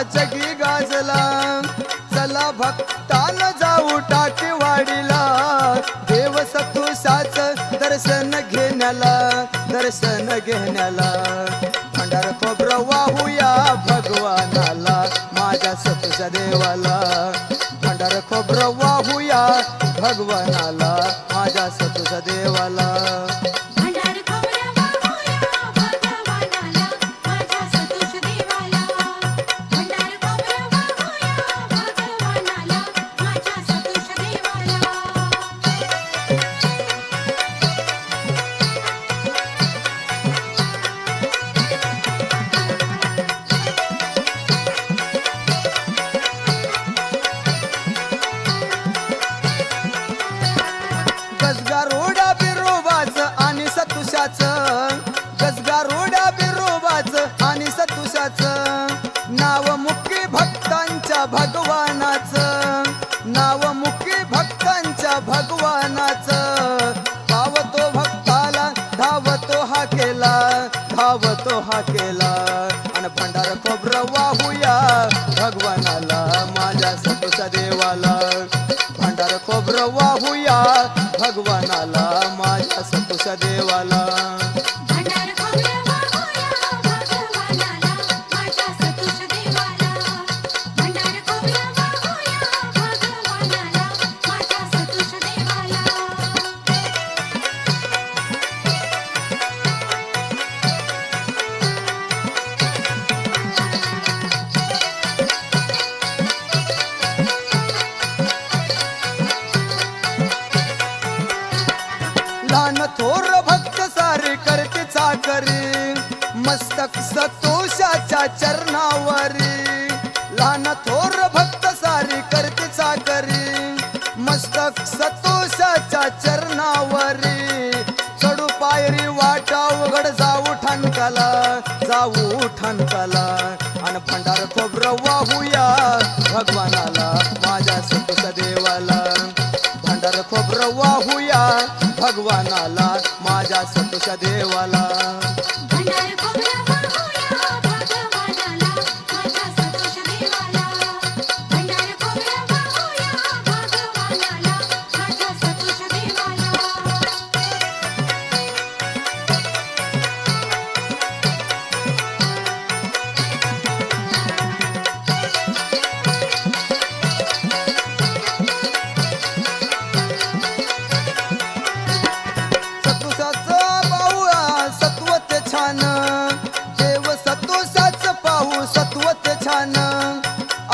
विजयदशमी जगी गाजला. चला भक्तान जाऊ टाकेवाडीला देव सतुसाच दर्शन घेण्याला दर्शन घेण्याला. भंडार खोबरं वाहूया भगवानाला माझ्या सतुसा देवाला. भंडार खोबरं वाहूया भगवानाला माझ्या सतुसा देवाला. गजगारोडा बिरोबाच आणि सतुशाच. गजगारोडा बिरोबाच आणि सतुषाच नाव मुख्य भक्तांच्या भगवानाचं. नाव मुख्य भक्तांच्या भगवानाचं. धावतो भक्ताला धावतो हा केला धावतो हा केला आणि भंडार खोबरं वाहूया भगवानाला माझ्या सतुषा देवाला. लहान थोर भक्त सारे करते चाकरी मस्तक सतोषाच्या चरणावरी. लहान थोर भक्त सारे करते चाकरी मस्तक सतोषाच्या चरणावरी. चढू पायरी वाटा उघड जाऊ ठणकाला जाऊ ठणकाला. भगवानाला माझ्या सतोष देवाला. जाऊ सत्वत छान.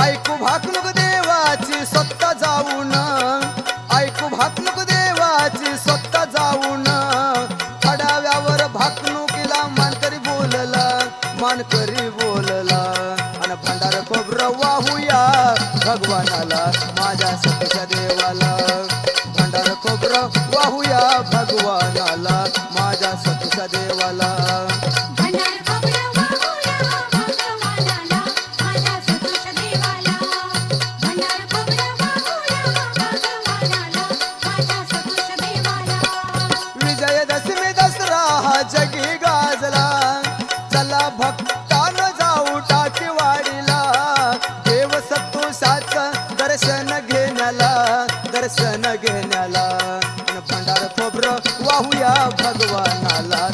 ऐकू भाकणूक देवाची स्वतः जाऊन. ऐकू भाकणूक देवाची स्वतः जाऊन. खडाव्यावर भाकणुकीला मानकरी बोलला मानकरी बोलला. आणि भंडार खोबरं वाहूया भगवानाला माझ्या सतशा भक्तान जाऊ टाकीवाडीला देव सत्तुसाचं दर्शन घेण्याला दर्शन घेण्याला. अन भंडार खोबरं वाहूया भगवानाला.